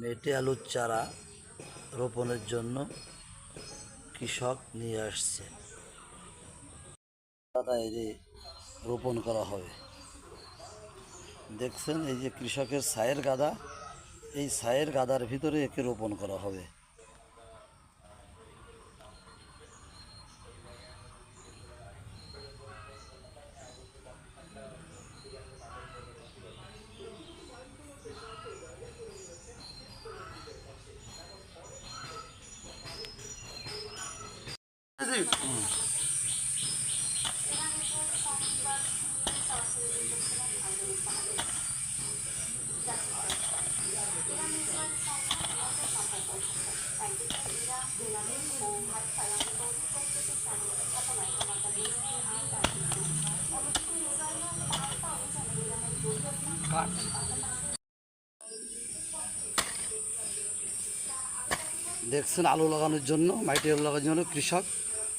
মেটে আলুর চারা রোপণের জন্য কৃষক নিয়ে আসছে। এই যে রোপণ করা হবে। দেখছেন, এই যে কৃষকের সায়ের গাদা, এই সায়ের গাদার ভিতরে একে রোপণ করা হবে। দেখছেন আলু লাগানোর জন্য মাটি আলু লাগানোর জন্য কৃষক।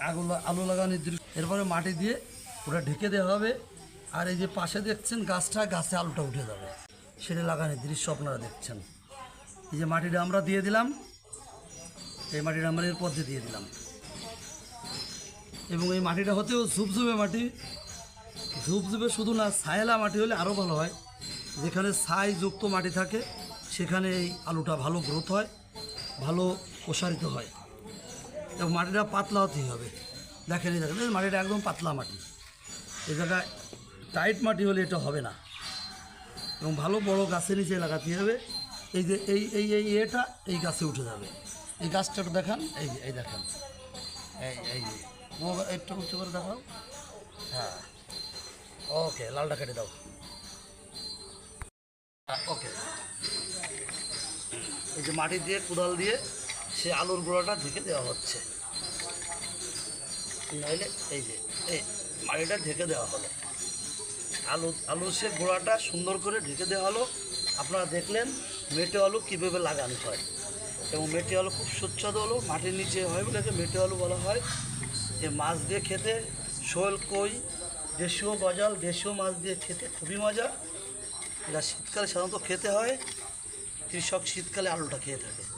লা- আলু লাগানোর দৃশ্য। এরপরে মাটি দিয়ে ওটা ঢেকে দেওয়া হবে। আর এই যে পাশে দেখছেন গাছটা, গাছে আলুটা উঠে যাবে। সেটা লাগানোর দৃশ্য আপনারা দেখছেন। এই যে মাটিটা আমরা দিয়ে দিলাম। এই মাটিটা আমরা এর পথে দিয়ে দিলাম। এবং এই মাটিটা হতেও ঝুপঝুপে মাটি। ঝুপঝুপে শুধু না, ছায়লা মাটি হলে আরও ভালো হয়। যেখানে ছাই যুক্ত মাটি থাকে, সেখানে এই আলুটা ভালো গ্রোথ হয়, ভালো প্রসারিত হয়। এবং মাটিটা পাতলা হতেই হবে। দেখেন এই দেখেন মাটিটা একদম পাতলা মাটি। এই জায়গায় টাইট মাটি হলে এটা হবে না। এবং ভালো বড় গাছের নিচে লাগাতে হবে। এই যে এই এই এই, এটা এই গাছে উঠে যাবে। এই গাছটা একটু দেখান। এই যে, এই দেখান। এই এই ও, একটু উঁচু করে দেখাও। হ্যাঁ। ওকে, লালটা কেটে দাও। ওকে। এই যে মাটি দিয়ে কোদাল দিয়ে সে আলুর গোড়াটা ঢেকে দেওয়া হচ্ছে। নইলে এই যে, এই মাটিটা ঢেকে দেওয়া হলো। আলু আলুর সে গোড়াটা সুন্দর করে ঢেকে দেওয়া হলো। আপনারা দেখলেন মেটে আলু কীভাবে লাগানো হয়। এবং মেটে আলু খুব সুস্বাদু হলো মাটির নিচে হয় বলে মেটে আলু বলা হয়। এ মাছ দিয়ে খেতে শোল, কই, দেশীয় গজাল, দেশীয় মাছ দিয়ে খেতে খুবই মজা। এটা শীতকালে সাধারণত খেতে হয়, কৃষক শীতকালে আলুটা খেয়ে থাকে।